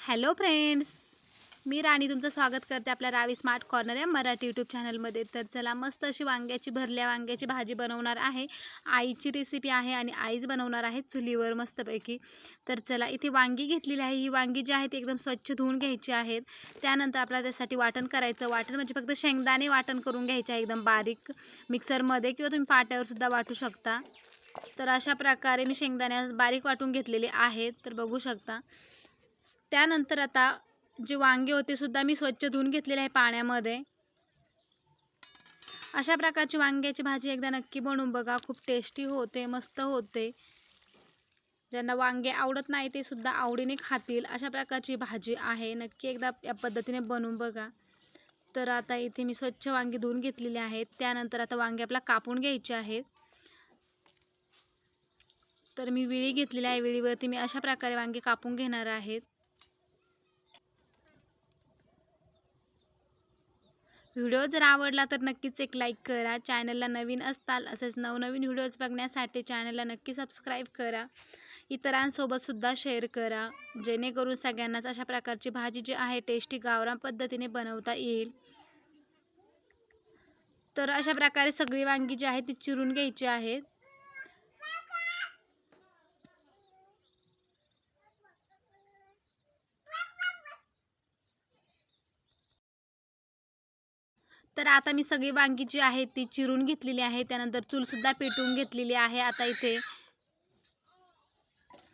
Hello friends मी राणी तुमचं स्वागत करते आपल्या रावी स्मार्ट कॉर्नर या मराठी यूट्यूब चॅनलमध्ये. तर चला मस्त अशी वांग्याची भरल्या वांग्याची भाजी बनवणार आहे. आईची रेसिपी आहे आणि आईच बनवणार आहे चुलीवर मस्तपैकी. तर चला इथे वांगी घेतलेली आहे. ही वांगी जी आहे ती एकदम स्वच्छ धुवून घ्यायची आहेत. त्यानंतर आपल्याला त्यासाठी वाटण करायचं. वाटण म्हणजे फक्त शेंगदाणे वाटण करून घ्यायचे आहे एकदम बारीक मिक्सरमध्ये किंवा तुम्ही पाट्यावर सुद्धा वाटू शकता. तर अशा प्रकारे मी शेंगदाण्या बारीक वाटून घेतलेले आहेत. तर बघू शकता. त्यानंतर आता जे वांगे होते सुद्धा मी स्वच्छ धुवून घेतलेले आहे पाण्यामध्ये. अशा प्रकारची वांग्याची भाजी एकदा नक्की बनवून बघा. खूप टेस्टी होते मस्त होते. ज्यांना वांगे आवडत नाही ते सुद्धा आवडीने खातील. अशा प्रकारची भाजी आहे. नक्की एकदा या पद्धतीने बनवून बघा. तर आता इथे मी स्वच्छ वांगी धुवून घेतलेली आहेत. त्यानंतर आता वांगे आपला कापून घ्यायचे आहेत. तर मी विळी घेतलेली आहे. विळीवरती मी अशा प्रकारे वांगे कापून घेणार आहेत व्हिडिओ जर आवडला तर नक्कीच एक लाईक करा. चॅनलला नवीन असताल असेच नवनवीन व्हिडिओज बघण्यासाठी चॅनलला नक्की सबस्क्राईब करा. इतरांसोबतसुद्धा शेअर करा. जेणेकरून सगळ्यांनाच अशा प्रकारची भाजी जी आहे टेस्टी गावरान पद्धतीने बनवता येईल. तर अशा प्रकारे सगळी वांगी जी आहे ती चिरून घ्यायची आहेत तर आता मी सगळी वांगी जी आहे ती चिरून घेतलेली आहे. त्यानंतर चूलसुद्धा पेटवून घेतलेली आहे. आता इथे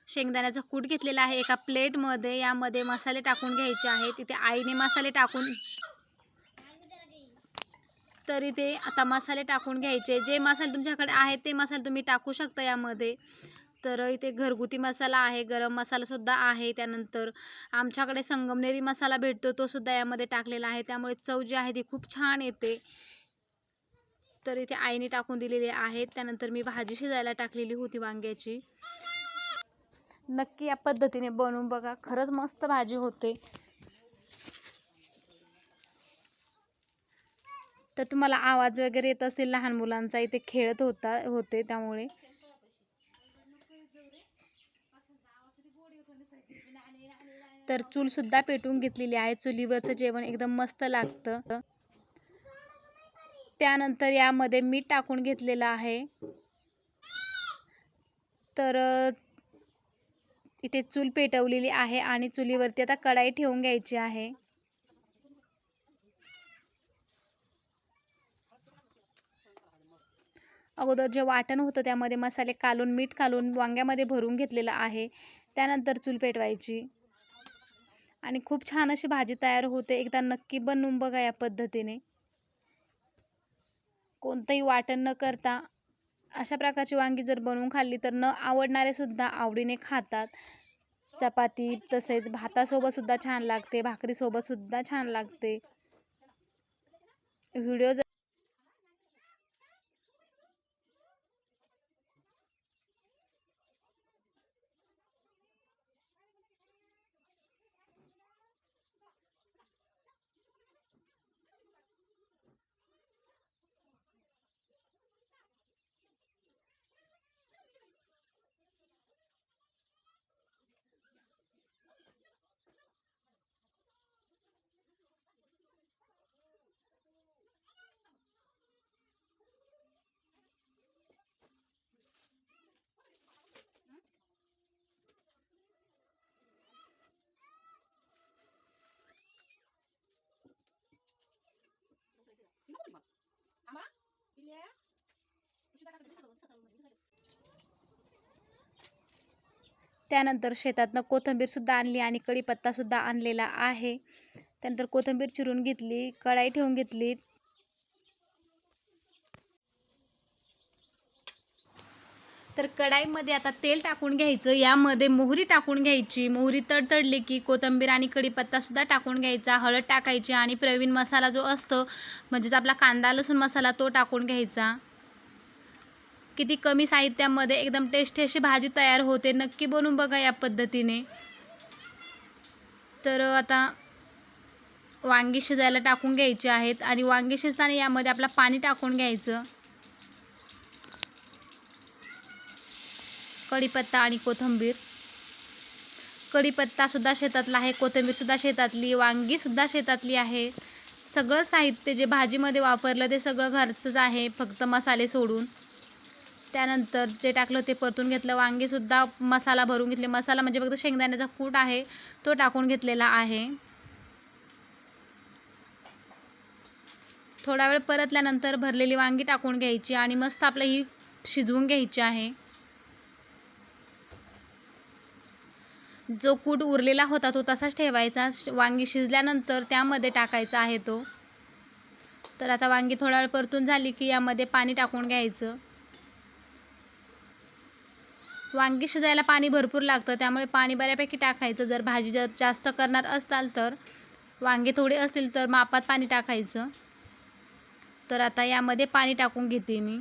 शेंगदाण्याचा कूट घेतलेला आहे एका प्लेटमध्ये. यामध्ये मसाले टाकून घ्यायचे आहेत. इथे आईने मसाले टाकून तर इथे आता मसाले टाकून घ्यायचे. जे मसाले तुमच्याकडे आहेत ते मसाले तुम्ही टाकू शकता यामध्ये. तर इथे घरगुती मसाला आहे गरम मसालासुद्धा आहे. त्यानंतर आमच्याकडे संगमनेरी मसाला भेटतो तो सुद्धा यामध्ये टाकलेला आहे. त्यामुळे चव जी आहे ती खूप छान येते. तर इथे आईने टाकून दिलेले आहेत त्यानंतर मी भाजी शिजायला टाकलेली होती वांग्याची. नक्की या पद्धतीने बनवून बघा. खरंच मस्त भाजी होते. तर तुम्हाला आवाज वगैरे येत असेल लहान मुलांचा इथे खेळत होता होते त्यामुळे. तर चूल सुद्धा पेटवून घेतलेली आहे. चुलीवरचं जेवण एकदम मस्त लागतं. त्यानंतर यामध्ये मीठ टाकून घेतलेलं आहे. तर इथे चूल पेटवलेली आहे आणि चुलीवरती आता कढाई ठेवून घ्यायची आहे. अगोदर जे वाटण होतं त्यामध्ये मसाले कालून मीठ कालून वांग्यामध्ये भरून घेतलेलं आहे. त्यानंतर चूल पेटवायची. आणि खूप छान अशी भाजी तयार होते. एकदा नक्की बनवून बघा या पद्धतीने. कोणतंही वाटण न करता अशा प्रकारची वांगी जर बनवून खाल्ली तर न आवडणारे सुद्धा आवडीने खातात. चपाती तसेच भातासोबत सुद्धा छान लागते. भाकरीसोबत सुद्धा छान लागते. व्हिडिओ त्यानंतर शेतातनं कोथिंबीरसुद्धा आणली आणि कढीपत्तासुद्धा आणलेला आहे. त्यानंतर कोथिंबीर चिरून घेतली कढाई ठेवून घेतली. तर कढाईमध्ये आता तेल टाकून घ्यायचं. यामध्ये मोहरी टाकून घ्यायची. मोहरी तडतडली की कोथिंबीर आणि कढीपत्तासुद्धा टाकून घ्यायचा. हळद टाकायची आणि प्रवीण मसाला जो असतो म्हणजेच आपला कांदा लसूण मसाला तो टाकून घ्यायचा. किती कमी साहित्यामध्ये एकदम टेस्टी अशी भाजी तयार होते. नक्की बनवून बघा या पद्धतीने. तर आता वांगी शिजायला टाकून घ्यायचे आहेत आणि वांगी शिजताना यामध्ये आपला पाणी टाकून घ्यायचं. कढीपत्ता आणि कोथिंबीर. कढीपत्तासुद्धा शेतातला आहे कोथिंबीरसुद्धा शेतातली वांगीसुद्धा शेतातली आहे. सगळं साहित्य जे भाजीमध्ये वापरलं ते सगळं घरचंच आहे फक्त मसाले सोडून. त्यानंतर जे टाकलं ते परतून घेतलं. वांगीसुद्धा मसाला भरून घेतले. मसाला म्हणजे फक्त शेंगदाण्याचा कूट आहे तो टाकून घेतलेला आहे. थोडा वेळ परतल्यानंतर भरलेली वांगी टाकून घ्यायची आणि मस्त आपलं ही शिजवून घ्यायची आहे. जो कूट उरलेला होता तो तसाच ठेवायचा. श- वांगी शिजल्यानंतर त्यामध्ये टाकायचा आहे तो. तर आता वांगी थोडा वेळ परतून झाली की यामध्ये पाणी टाकून घ्यायचं. वांगी शिजायला पाणी भरपूर लागतं त्यामुळे पाणी बऱ्यापैकी टाकायचं. जर भाजी जर जास्त करणार असाल तर वांगे थोडे असतील तर मापात पाणी टाकायचं. तर आता यामध्ये पाणी टाकून घेते मी.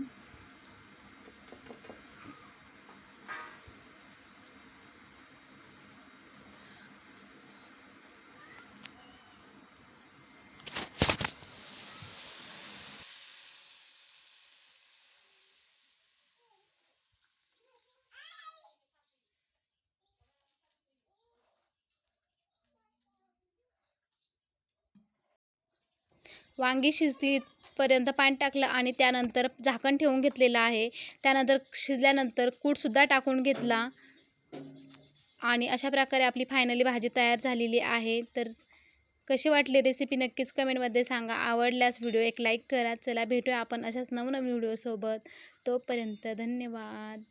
वांगी शिजती पर्यंत पाणी टाकलं आणि त्यानंतर झाकण ठेवून घेतलेलं आहे. त्यानंतर शिजल्यानंतर कूटसुद्धा टाकून घेतला. आणि अशा प्रकारे आपली फायनली भाजी तयार झालेली आहे. तर कशी वाटली रेसिपी नक्कीच कमेंटमध्ये सांगा. आवडल्यास व्हिडिओ एक लाईक करा. चला भेटूया आपण अशाच नवनवीन व्हिडिओसोबत तोपर्यंत धन्यवाद.